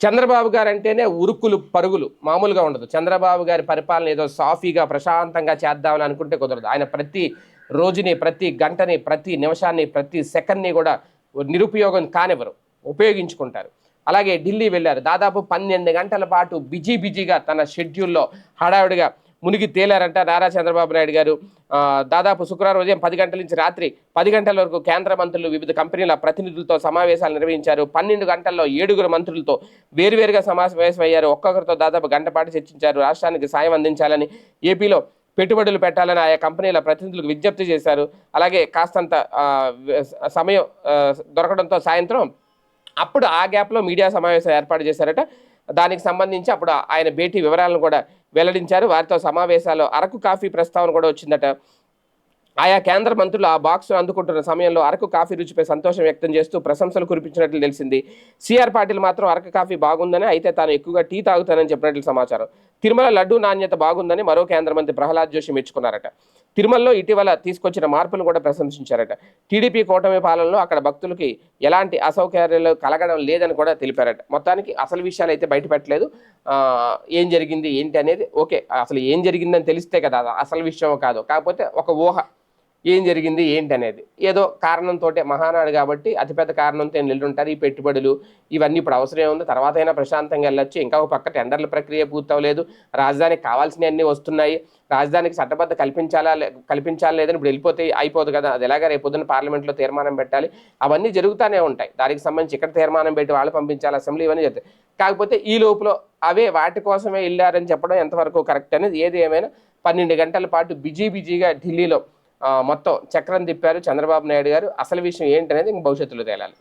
చంద్రబాబు గారు అంటేనే ఉరుకులు పరుగులు మామూలుగా ఉండదు. చంద్రబాబు గారి పరిపాలన ఏదో సాఫీగా ప్రశాంతంగా చేద్దామని అనుకుంటే కుదరదు. ఆయన ప్రతి రోజుని ప్రతి గంటని ప్రతి నిమిషాన్ని ప్రతి సెకండ్ని కూడా నిరుపయోగం కానివ్వరు ఉపయోగించుకుంటారు. అలాగే ఢిల్లీ వెళ్ళారు. దాదాపు పన్నెండు గంటల పాటు బిజీ బిజీగా తన షెడ్యూల్లో హడావిడిగా మునిగి తేలారంట నారా చంద్రబాబు నాయుడు గారు. దాదాపు శుక్రవారం ఉదయం పది గంటల నుంచి రాత్రి పది గంటల వరకు కేంద్ర మంత్రులు వివిధ కంపెనీల ప్రతినిధులతో సమావేశాలు నిర్వహించారు. పన్నెండు గంటల్లో ఏడుగురు మంత్రులతో వేరువేరుగా సమావేశమయ్యారు. ఒక్కొక్కరితో దాదాపు గంట పాటు చర్చించారు. రాష్ట్రానికి సాయం అందించాలని ఏపీలో పెట్టుబడులు పెట్టాలని ఆయా కంపెనీల ప్రతినిధులకు విజ్ఞప్తి చేశారు. అలాగే కాస్తంత సమయం దొరకడంతో సాయంత్రం అప్పుడు ఆ గ్యాప్లో మీడియా సమావేశం ఏర్పాటు చేశారట. దానికి సంబంధించి అప్పుడు ఆయన భేటీ వివరాలను కూడా వెల్లడించారు. వారితో సమావేశాల్లో అరకు కాఫీ ప్రస్తావన కూడా వచ్చిందట. ఆయా కేంద్ర మంత్రులు ఆ బాక్స్ అందుకుంటున్న సమయంలో అరకు కాఫీ రుచిపై సంతోషం వ్యక్తం చేస్తూ ప్రశంసలు కురిపించినట్లు తెలిసింది. సిఆర్ పాటిల్ మాత్రం అరకు కాఫీ బాగుందని అయితే తాను ఎక్కువగా టీ తాగుతానని చెప్పినట్లు సమాచారం. తిరుమల లడ్డు నాణ్యత బాగుందని మరో కేంద్ర మంత్రి ప్రహ్లాద్ జోషి మెచ్చుకున్నారట. తిరుమలలో ఇటీవల తీసుకొచ్చిన మార్పులు కూడా ప్రశంసించారట. టీడీపీ కూటమి పాలనలో అక్కడ భక్తులకి ఎలాంటి అసౌకర్యాలు కలగడం లేదని కూడా తెలిపారట. మొత్తానికి అసలు విషయాలు అయితే బయటపెట్టలేదు. ఏం జరిగింది ఏంటి అనేది ఓకే అసలు ఏం జరిగిందని తెలిస్తే కదా అసలు విషయం కాదు. కాకపోతే ఒక ఊహ. ఏం జరిగింది ఏంటి అనేది ఏదో కారణంతో మహానాడు కాబట్టి అతిపెద్ద కారణంతో నిల్లుంటారు ఈ పెట్టుబడులు ఇవన్నీ ఇప్పుడు అవసరం ఉంది. తర్వాత అయినా ప్రశాంతంగా వెళ్ళొచ్చు. ఇంకా ఒక పక్క టెండర్ల ప్రక్రియ పూర్తవలేదు. రాజధానికి కావాల్సినవి అన్నీ వస్తున్నాయి. రాజధానికి చట్టబద్ధ కల్పించాలా కల్పించాలా లేదని ఇప్పుడు వెళ్ళిపోతే అయిపోదు కదా. అది ఎలాగ రేపు పార్లమెంట్లో తీర్మానం పెట్టాలి? అవన్నీ జరుగుతూనే ఉంటాయి. దానికి సంబంధించి ఇక్కడ తీర్మానం పెట్టి వాళ్ళు పంపించాలి అసెంబ్లీ ఇవన్నీ జరుగుతాయి కాకపోతే ఈ లోపల అవే వాటి కోసమే వెళ్ళారని చెప్పడం ఎంతవరకు కరెక్ట్ అనేది ఏది ఏమైనా పన్నెండు గంటల పాటు బిజీ బిజీగా ఢిల్లీలో మొత్తం చక్రం తిప్పారు చంద్రబాబు నాయుడు గారు. అసలు విషయం ఏంటనేది ఇంక భవిష్యత్తులో తేలాలి.